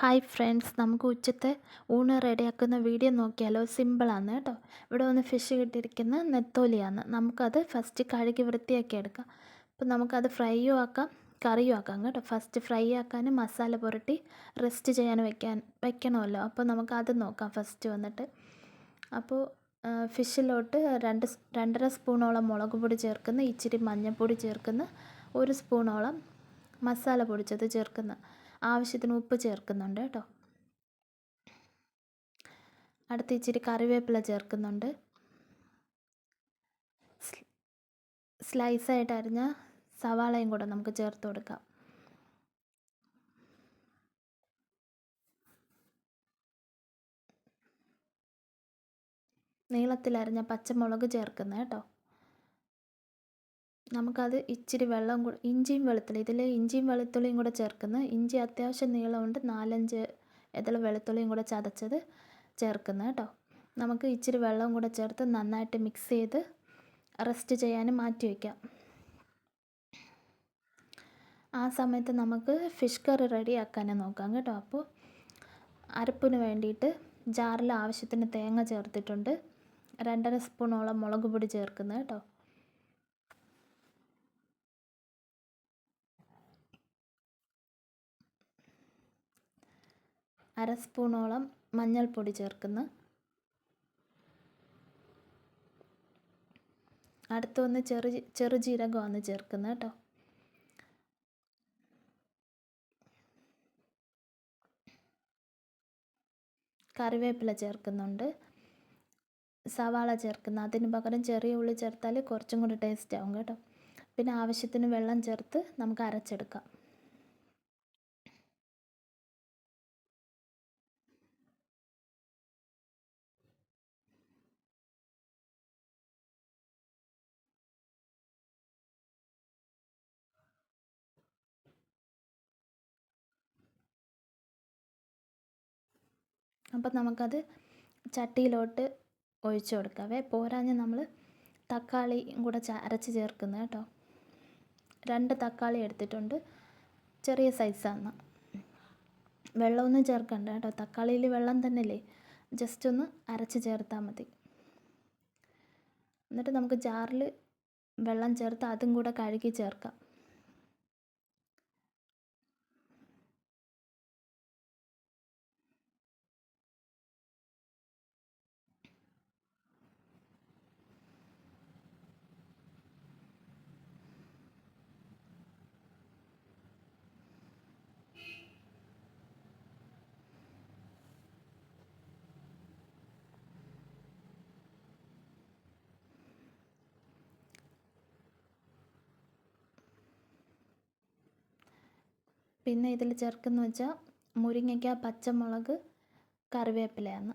Hi friends നമുക്ക് ഉച്ചത്തെ ഊണ് റെഡിയാക്കുന്ന video നോക്കിയാലോ? സിമ്പിളാണ് കേട്ടോ. ഇവിടെ ഒന്ന് ഫിഷ് കിട്ടിയിരിക്കുന്ന നെത്തോലിയാണ്. നമുക്കത് ഫസ്റ്റ് കഴുകി വൃത്തിയാക്കി എടുക്കാം. അപ്പോൾ നമുക്കത് ഫ്രൈയും ആക്കാം കറിയും ആക്കാം കേട്ടോ. ഫസ്റ്റ് ഫ്രൈ ആക്കാനും മസാല പുരട്ടി റെസ്റ്റ് ചെയ്യാൻ വെക്കാൻ വെക്കണമല്ലോ. അപ്പോൾ നമുക്കത് നോക്കാം ഫസ്റ്റ് വന്നിട്ട്. അപ്പോൾ ഫിഷിലോട്ട് രണ്ട് രണ്ടര സ്പൂണോളം മുളക് പൊടി ചേർക്കുന്ന ഇച്ചിരി മഞ്ഞൾപ്പൊടി ചേർക്കുന്ന ഒരു സ്പൂണോളം മസാല പൊടിച്ചത് ചേർക്കുന്ന. ആവശ്യത്തിന് ഉപ്പ് ചേർക്കുന്നുണ്ട് കേട്ടോ. അടുത്ത് ഇച്ചിരി കറിവേപ്പില ചേർക്കുന്നുണ്ട്. സ്ലൈസായിട്ട് അരിഞ്ഞ സവാളയും കൂടെ നമുക്ക് ചേർത്ത് കൊടുക്കാം. നീളത്തിലരിഞ്ഞ പച്ചമുളക് ചേർക്കുന്നത് കേട്ടോ. നമുക്കത് ഇച്ചിരി വെള്ളം കൂടെ ഇഞ്ചിയും വെളുത്തുള്ളി ഇതിൽ ഇഞ്ചിയും വെളുത്തുള്ളിയും കൂടെ ചേർക്കുന്നു. ഇഞ്ചി അത്യാവശ്യം നീളമുണ്ട് നാലഞ്ച് ഇതിൽ വെളുത്തുള്ളിയും കൂടെ ചതച്ചത് ചേർക്കുന്നത് കേട്ടോ. നമുക്ക് ഇച്ചിരി വെള്ളം കൂടെ ചേർത്ത് നന്നായിട്ട് മിക്സ് ചെയ്ത് റെസ്റ്റ് ചെയ്യാനും മാറ്റി വയ്ക്കാം. ആ സമയത്ത് നമുക്ക് ഫിഷ് കറി റെഡി ആക്കാനും നോക്കാം കേട്ടോ. അപ്പോൾ അരപ്പിന് വേണ്ടിയിട്ട് ജാറിൽ ആവശ്യത്തിന് തേങ്ങ ചേർത്തിട്ടുണ്ട്. രണ്ടര സ്പൂണോളം മുളക് പൊടി ചേർക്കുന്നത് കേട്ടോ. അര സ്പൂണോളം മഞ്ഞൾപ്പൊടി ചേർക്കുന്നു. അടുത്തൊന്ന് ചെറു ചെറുജീരകമാണ് ചേർക്കുന്നു കേട്ടോ. കറിവേപ്പില ചേർക്കുന്നുണ്ട്. സവാള ചേർക്കുന്നു. അതിന് പകരം ചെറിയ ഉള്ളി ചേർത്താൽ കുറച്ചും കൂടി ടേസ്റ്റ് ആവും കേട്ടോ. പിന്നെ ആവശ്യത്തിന് വെള്ളം ചേർത്ത് നമുക്ക് അരച്ചെടുക്കാം. അപ്പം നമുക്കത് ചട്ടിയിലോട്ട് ഒഴിച്ചു കൊടുക്കാവേ. പോരാഞ്ഞ് നമ്മൾ തക്കാളിയും കൂടെ അരച്ച് ചേർക്കുന്നത് കേട്ടോ. രണ്ട് തക്കാളി എടുത്തിട്ടുണ്ട്. ചെറിയ സൈസാണ് വെള്ളമൊന്നും ചേർക്കണ്ട കേട്ടോ. തക്കാളിയിൽ വെള്ളം തന്നെയല്ലേ. ജസ്റ്റ് ഒന്ന് അരച്ച് ചേർത്താൽ മതി. എന്നിട്ട് നമുക്ക് ജാറിൽ വെള്ളം ചേർത്ത് അതും കൂടെ കഴുകി ചേർക്കാം. പിന്നെ ഇതിൽ ചേർക്കുന്ന വെച്ചാൽ മുരിങ്ങയ്ക്ക പച്ചമുളക് കറിവേപ്പിലയാണ്.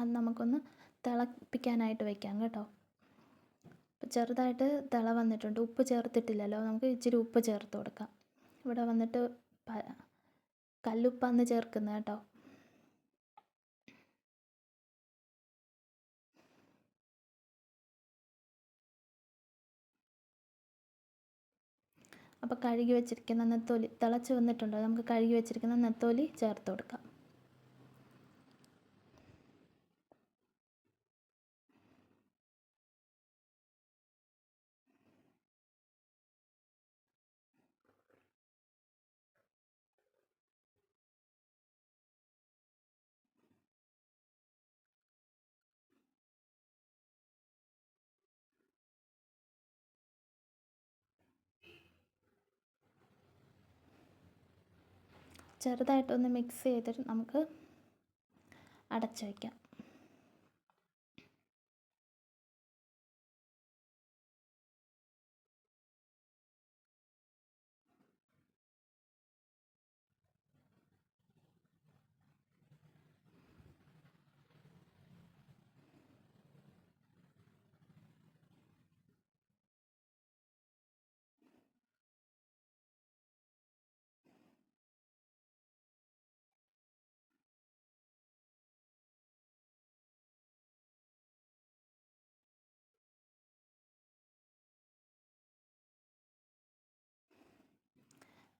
അത് നമുക്കൊന്ന് തിളപ്പിക്കാനായിട്ട് വെക്കാം കേട്ടോ. ചെറുതായിട്ട് തിള വന്നിട്ടുണ്ട്. ഉപ്പ് ചേർത്തിട്ടില്ലല്ലോ. നമുക്ക് ഇച്ചിരി ഉപ്പ് ചേർത്ത് കൊടുക്കാം. ഇവിടെ വന്നിട്ട് കല്ലുപ്പാന്ന് ചേർക്കുന്നത് കേട്ടോ. അപ്പോൾ കഴുകി വെച്ചിരിക്കുന്ന നെത്തോലി തിളച്ച് വന്നിട്ടുണ്ടോ? നമുക്ക് കഴുകി വെച്ചിരിക്കുന്ന നെത്തോലി ചേർത്ത് കൊടുക്കാം. ചെറുതായിട്ടൊന്ന് മിക്സ് ചെയ്തിട്ട് നമുക്ക് അടച്ചു വയ്ക്കാം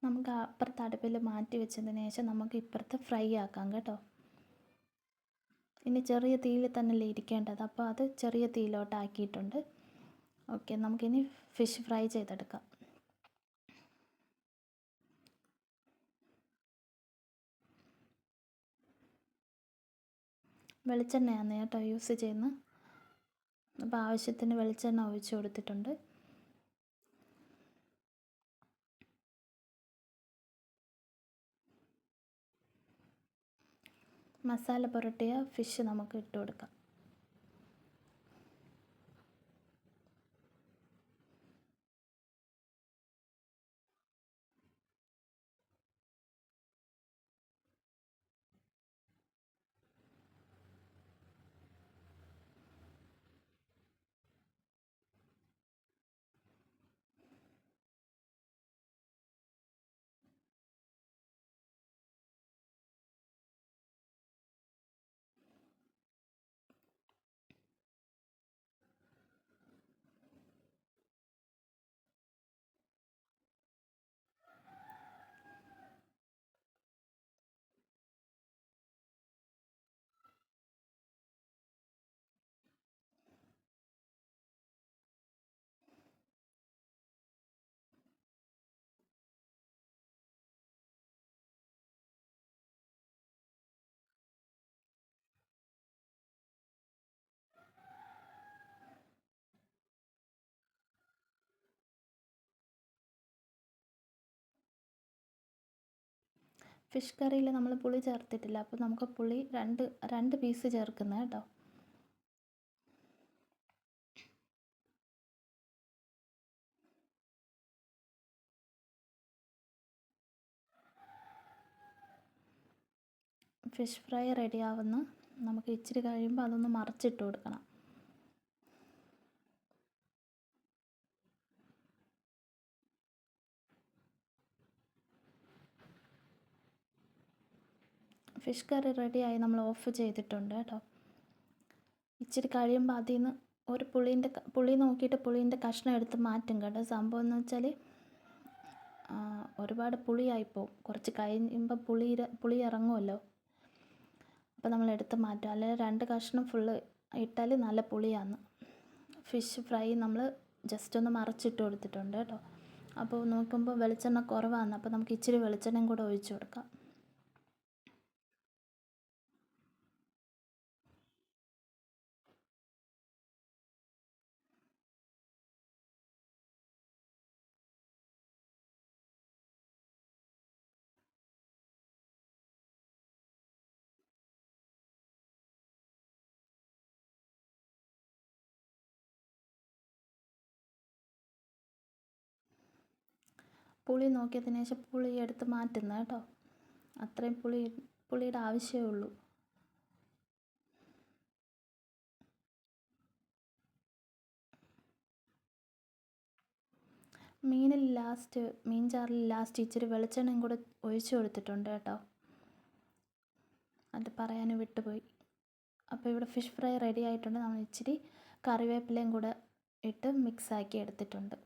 നമുക്ക് അപ്പുറത്തെ അടുപ്പിൽ മാറ്റി വെച്ചതിന് ശേഷം നമുക്ക് ഇപ്പുറത്ത് ഫ്രൈ ആക്കാം കേട്ടോ. ഇനി ചെറിയ തീയിൽ തന്നെയല്ലേ ഇരിക്കേണ്ടത്. അപ്പോൾ അത് ചെറിയ തീയിലോട്ട് ആക്കിയിട്ടുണ്ട്. ഓക്കെ നമുക്കിനി ഫിഷ് ഫ്രൈ ചെയ്തെടുക്കാം. വെളിച്ചെണ്ണയാണ് കേട്ടോ യൂസ് ചെയ്യുന്നത്. അപ്പോൾ ആവശ്യത്തിന് വെളിച്ചെണ്ണ ഒഴിച്ച് കൊടുത്തിട്ടുണ്ട്. മസാല പുരട്ടിയ ഫിഷ് നമുക്ക് ഇട്ട് കൊടുക്കാം ഫിഷ് കറിയിൽ നമ്മൾ പുളി ചേർത്തിട്ടില്ല. അപ്പോൾ നമുക്ക് പുളി രണ്ട് രണ്ട് പീസ് ചേർക്കുന്നത് കേട്ടോ. ഫിഷ് ഫ്രൈ റെഡി ആവുന്ന. നമുക്ക് ഇച്ചിരി കഴിയുമ്പോൾ അതൊന്ന് മറിച്ചിട്ട് കൊടുക്കണം. ഫിഷ് കറി റെഡിയായി നമ്മൾ ഓഫ് ചെയ്തിട്ടുണ്ട് കേട്ടോ. ഇച്ചിരി കഴിയുമ്പോൾ അതിൽ നിന്ന് ഒരു പുളീന്റെ പുളി നോക്കിയിട്ട് പുളീന്റെ കഷ്ണം എടുത്ത് മാറ്റും കേട്ടോ. സംഭവം എന്ന് വെച്ചാൽ ഒരുപാട് പുളിയായിപ്പോവും കുറച്ച് കഴിയുമ്പോൾ പുളി പുളി ഇറങ്ങുമല്ലോ. അപ്പോൾ നമ്മൾ എടുത്ത് മാറ്റും. അല്ലെങ്കിൽ രണ്ട് കഷ്ണം ഫുള്ള് ഇട്ടാൽ നല്ല പുളിയാണ്. ഫിഷ് ഫ്രൈ നമ്മൾ ജസ്റ്റ് ഒന്ന് മറച്ചിട്ട് കൊടുത്തിട്ടുണ്ട് കേട്ടോ. അപ്പോൾ നോക്കുമ്പോൾ വെളിച്ചെണ്ണ കുറവാണ്. അപ്പോൾ നമുക്ക് ഇച്ചിരി വെളിച്ചെണ്ണയും കൂടെ ഒഴിച്ചു കൊടുക്കാം. പുളി നോക്കിയതിന് ശേഷം പുളി എടുത്ത് മാറ്റുന്ന കേട്ടോ. അത്രയും പുളി പുളിയുടെ ആവശ്യമേ ഉള്ളൂ. മീനിൽ ലാസ്റ്റ് മീൻ ചാറിൽ ലാസ്റ്റ് ഇച്ചിരി വെളിച്ചെണ്ണയും കൂടെ ഒഴിച്ചു കൊടുത്തിട്ടുണ്ട് കേട്ടോ. അത് പറയാനും വിട്ടുപോയി. അപ്പോൾ ഇവിടെ ഫിഷ് ഫ്രൈ റെഡി ആയിട്ടുണ്ട്. നമ്മൾ ഇച്ചിരി കറിവേപ്പിലയും കൂടെ ഇട്ട് മിക്സാക്കി എടുത്തിട്ടുണ്ട്.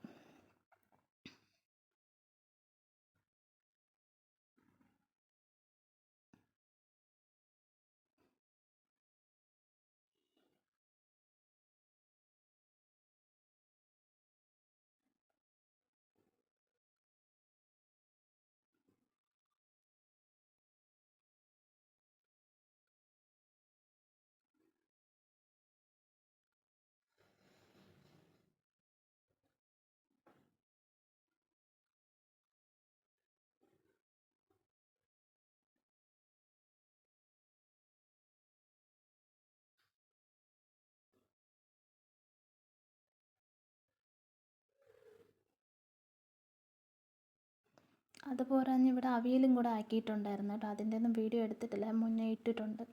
അത് തന്നെ ഇവിടെ അവിയലും കൂടെ ആക്കിയിട്ടുണ്ടായിരുന്നു കേട്ടോ. അതിന്റെ ഒന്നും വീഡിയോ എടുത്തിട്ടില്ല. മുന്നേ ഇട്ടിട്ടുണ്ട്.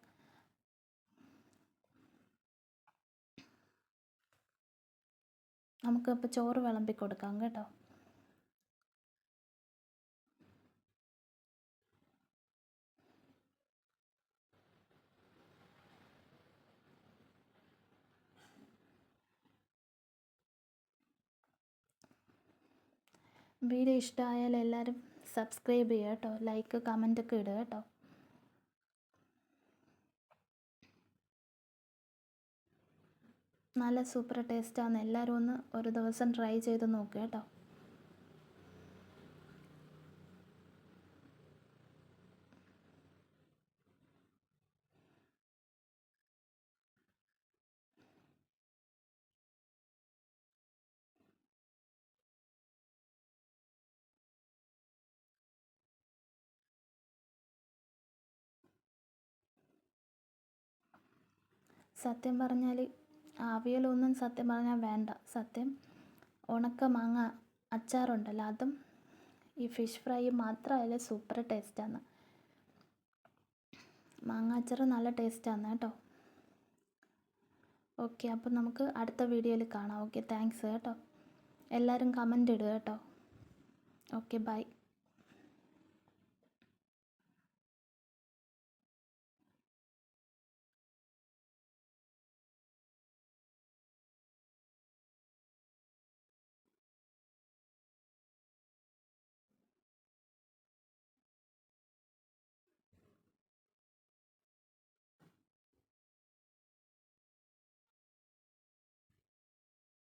നമുക്കിപ്പോൾ ചോറ് വിളമ്പി കൊടുക്കാം കേട്ടോ. വീഡിയോ ഇഷ്ടമായാൽ എല്ലാവരും സബ്സ്ക്രൈബ് ചെയ്യുക കേട്ടോ. ലൈക്ക് കമന്റ് ഒക്കെ ഇടുക കേട്ടോ. നല്ല സൂപ്പർ ടേസ്റ്റാണ് എല്ലാവരും ഒന്ന് ഒരു ദിവസം ട്രൈ ചെയ്ത് നോക്കുക കേട്ടോ. സത്യം പറഞ്ഞാൽ അവിയലൊന്നും സത്യം പറഞ്ഞാൽ വേണ്ട. സത്യം ഉണക്ക മാങ്ങ അച്ചാറുണ്ടല്ലോ അതും ഈ ഫിഷ് ഫ്രൈ മാത്രമല്ല സൂപ്പർ ടേസ്റ്റാണ് മാങ്ങ അച്ചാർ നല്ല ടേസ്റ്റാണ് കേട്ടോ. ഓക്കെ അപ്പോൾ നമുക്ക് അടുത്ത വീഡിയോയിൽ കാണാം. ഓക്കെ താങ്ക്സ് കേട്ടോ. എല്ലാവരും കമന്റ് ഇടുക കേട്ടോ. Okay bye